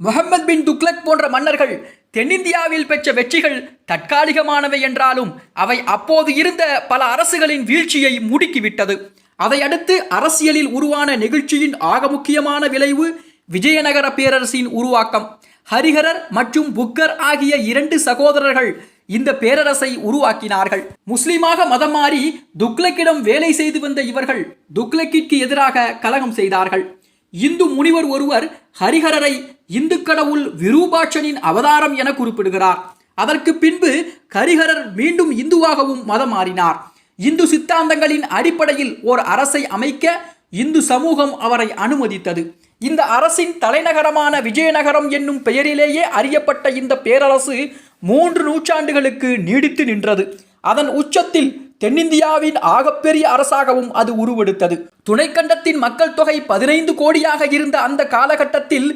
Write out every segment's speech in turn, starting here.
முகமது பின் துக்லக் போன்ற மன்னர்கள் தென்னிந்தியாவில் பெற்ற வெற்றிகள் தற்காலிகமானவை என்றாலும் அவை அப்போது இருந்த பல அரசுகளின் வீழ்ச்சியை முடுக்கிவிட்டது. அதையடுத்து அரசியலில் உருவான நெகிழ்ச்சியின் ஆக முக்கியமான விளைவு விஜயநகர பேரரசின் உருவாக்கம். ஹரிஹரர் மற்றும் புக்கர் ஆகிய இரண்டு சகோதரர்கள் இந்த பேரரசை உருவாக்கினார்கள். முஸ்லிமாக மதம் மாறி துக்லக்கிடம் வேலை செய்து வந்த இவர்கள் துக்லக்கிற்கு எதிராக கலகம் செய்தார்கள். இந்து முனிவர் ஒருவர் ஹரிஹரரை இந்து கடவுள் விரூபாட்சனின் அவதாரம் என குறிப்பிடுகிறார். அதற்கு பின்பு ஹரிஹரர் மீண்டும் இந்துவாகவும் மதம் மாறினார் இந்து சித்தாந்தங்களின் அடிப்படையில் ஓர் அரசை அமைக்க இந்து சமூகம் அவரை அனுமதித்தது. இந்த அரசின் தலைநகரமான விஜயநகரம் என்னும் பெயரிலேயே அறியப்பட்ட இந்த பேரரசு மூன்று நூற்றாண்டுகளுக்கு நீடித்து நின்றது. அதன் உச்சத்தில் தென்னிந்தியாவின் ஆகப்பெரிய அரசாகவும் அது உருவெடுத்தது. துணைக்கண்டத்தின் மக்கள் தொகை பதினைந்து கோடியாக இருந்த அந்த காலகட்டத்தில்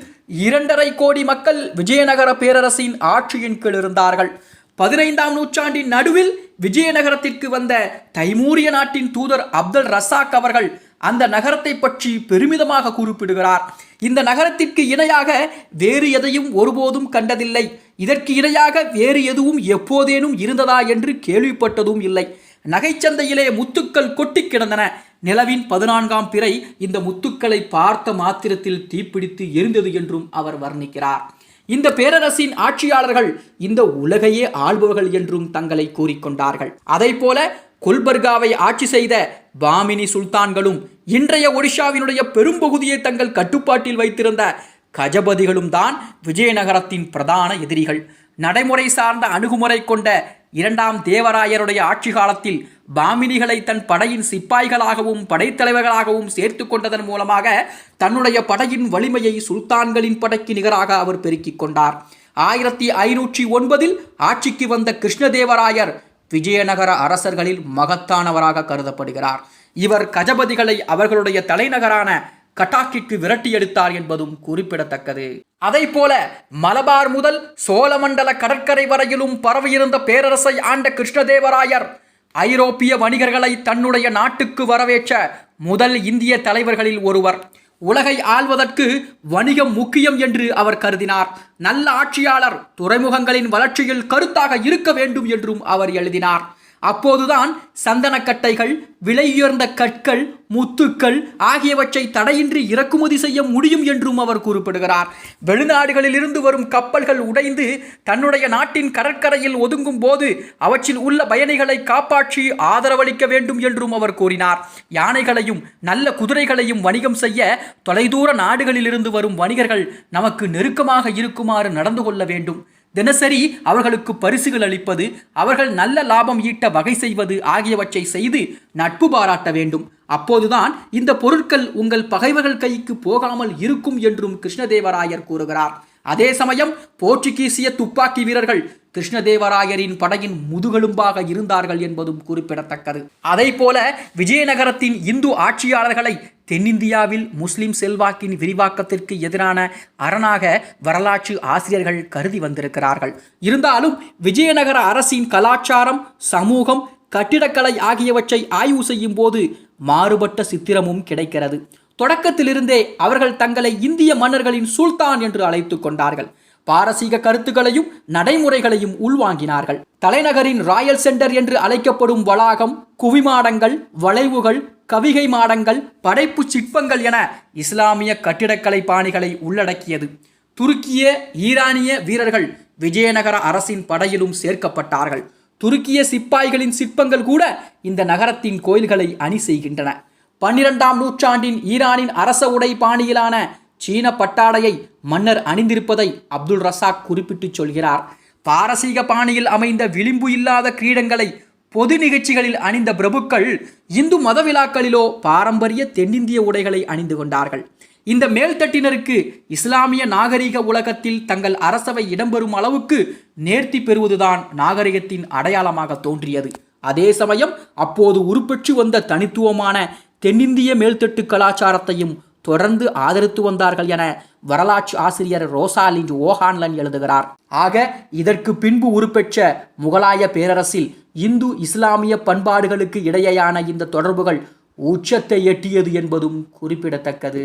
இரண்டரை கோடி மக்கள் விஜயநகர பேரரசின் ஆட்சியின் கீழ் இருந்தார்கள். பதினைந்தாம் நூற்றாண்டின் நடுவில் விஜயநகரத்திற்கு வந்த தைமூரிய நாட்டின் தூதர் அப்துல் ரசாக் அவர்கள் அந்த நகரத்தை பற்றி பெருமிதமாக குறிப்பிடுகிறார். இந்த நகரத்திற்கு இணையாக வேறு எதையும் ஒருபோதும் கண்டதில்லை. இதற்கு இணையாக வேறு எதுவும் எப்போதேனும் இருந்ததா என்று கேள்விப்பட்டதும் இல்லை. நகைச்சந்தையிலே முத்துக்கள் கொட்டி கிடந்தன. நிலவின் பதினான்காம் பிறை இந்த முத்துக்களை பார்த்த மாத்திரத்தில் தீப்பிடித்து எரிந்தது என்றும் அவர் வர்ணிக்கிறார். இந்த பேரரசின் ஆட்சியாளர்கள் இந்த உலகையே ஆள்பவர்கள் என்றும் தங்களை கூறிக்கொண்டார்கள். அதை போல குல்பர்காவை ஆட்சி செய்த பாமினி சுல்தான்களும் இன்றைய ஒடிஷாவினுடைய பெரும்பகுதியை தங்கள் கட்டுப்பாட்டில் வைத்திருந்த கஜபதிகளும் தான் விஜயநகரத்தின் பிரதான எதிரிகள். நடைமுறை சார்ந்த அணுகுமுறை கொண்ட இரண்டாம் தேவராயருடைய ஆட்சி காலத்தில் பாமினிகளை தன் படையின் சிப்பாய்களாகவும் படைத்தலைவர்களாகவும் சேர்த்து கொண்டதன் மூலமாக தன்னுடைய படையின் வலிமையை சுல்தான்களின் படைக்கு நிகராக அவர் பெருக்கிக் கொண்டார். ஆயிரத்தி ஐநூற்றி ஒன்பதில் ஆட்சிக்கு வந்த கிருஷ்ணதேவராயர் விஜயநகர அரசர்களில் மகத்தானவராக கருதப்படுகிறார். இவர் கஜபதிகளை அவர்களுடைய தலைநகரான கட்டாக்கிற்கு விரட்டியெடுத்தார் என்பதும் குறிப்பிடத்தக்கது. அதை போல மலபார் முதல் சோழமண்டல கடற்கரை வரையிலும் பரவியிருந்த பேரரசை ஆண்ட கிருஷ்ணதேவராயர் ஐரோப்பிய வணிகர்களை தன்னுடைய நாட்டுக்கு வரவேற்ற முதல் இந்திய தலைவர்களில் ஒருவர். உலகை ஆள்வதற்கு வணிகம் முக்கியம் என்று அவர் கருதினார். நல்ல ஆட்சியாளர் துறைமுகங்களின் வளர்ச்சியில் கருத்தாக இருக்க வேண்டும் என்றும் அவர் எழுதினார். அப்போதுதான் சந்தனக்கட்டைகள் விலையுயர்ந்த கற்கள் முத்துக்கள் ஆகியவற்றை தடையின்றி இறக்குமதி செய்ய முடியும் என்றும் அவர் குறிப்பிடுகிறார். வெளிநாடுகளில் இருந்து வரும் கப்பல்கள் உடைந்து தன்னுடைய நாட்டின் கடற்கரையில் ஒதுங்கும் போது அவற்றில் உள்ள பயணிகளை காப்பாற்றி ஆதரவளிக்க வேண்டும் என்றும் அவர் கூறினார். யானைகளையும் நல்ல குதிரைகளையும் வணிகம் செய்ய தொலைதூர நாடுகளில் இருந்து வரும் வணிகர்கள் நமக்கு நெருக்கமாக இருக்குமாறு நடந்து கொள்ள வேண்டும். தினசரி அவர்களுக்கு பரிசுகள் அளிப்பது அவர்கள் நல்ல லாபம் ஈட்ட வகை செய்வது ஆகியவற்றை செய்து நட்பு பாராட்ட வேண்டும். அப்போதுதான் இந்த பொருட்கள் உங்கள் பகைவர்கள் கைக்கு போகாமல் இருக்கும் என்றும் கிருஷ்ணதேவராயர் கூறுகிறார். அதே சமயம் போர்ச்சுகீசிய துப்பாக்கி வீரர்கள் கிருஷ்ணதேவராயரின் படையின் முதுகெலும்பாக இருந்தார்கள் என்பதும் குறிப்பிடத்தக்கது. அதை போல விஜயநகரத்தின் இந்து ஆட்சியாளர்களை தென்னிந்தியாவில் முஸ்லிம் செல்வாக்கின் விரிவாக்கத்திற்கு எதிரான அரணாக வரலாற்று ஆசிரியர்கள் கருதி வந்திருக்கிறார்கள். இருந்தாலும் விஜயநகர அரசின் கலாச்சாரம் சமூகம் கட்டிடக்கலை ஆகியவற்றை ஆய்வு செய்யும் போது மாறுபட்ட சித்திரமும் கிடைக்கிறது. தொடக்கத்திலிருந்தே அவர்கள் தங்களை இந்திய மன்னர்களின் சுல்தான் என்று அழைத்து கொண்டார்கள். பாரசீக கருத்துக்களையும் நடைமுறைகளையும் உள்வாங்கினார்கள். தலைநகரின் ராயல் சென்டர் என்று அழைக்கப்படும் வளாகம் குவிமாடங்கள் வளைவுகள் கவிகை மாடங்கள் படைப்பு சிற்பங்கள் என இஸ்லாமிய கட்டிடக்கலை பாணிகளை உள்ளடக்கியது. துருக்கிய ஈரானிய வீரர்கள் விஜயநகர அரசின் படையிலும் சேர்க்கப்பட்டார்கள். துருக்கிய சிப்பாய்களின் சிற்பங்கள் கூட இந்த நகரத்தின் கோயில்களை அணி செய்கின்றன. பன்னிரெண்டாம் நூற்றாண்டின் ஈரானின் அரச உடை பாணியிலான சீன பட்டாடையை மன்னர் அணிந்திருப்பதை அப்துல் ரசாக் குறிப்பிட்டு சொல்கிறார். பாரசீக பாணியில் அமைந்த விளிம்பு இல்லாத கிரீடங்களை பொது நிகழ்ச்சிகளில் அணிந்த பிரபுக்கள் இந்து மத விழாக்களிலோ பாரம்பரிய தென்னிந்திய உடைகளை அணிந்து கொண்டார்கள். இந்த மேல்தட்டினருக்கு இஸ்லாமிய நாகரிக உலகத்தில் தங்கள் அரசவை இடம்பெறும் அளவுக்கு நேர்த்தி பெறுவதுதான் நாகரிகத்தின் அடையாளமாக தோன்றியது. அதே சமயம் அப்போது உருப்பெற்று வந்த தனித்துவமான தென்னிந்திய மேல்தட்டு கலாச்சாரத்தையும் தொடர்ந்து ஆதரித்து வந்தார்கள் என வரலாற்று ஆசிரியர் ரோசாலிண்ட் ஓஹான்லன் எழுதுகிறார். ஆக இதற்கு பின்பு உருப்பெற்ற முகலாய பேரரசில் இந்து இஸ்லாமிய பண்பாடுகளுக்கு இடையேயான இந்த தொடர்புகள் உச்சத்தை எட்டியது என்பதும் குறிப்பிடத்தக்கது.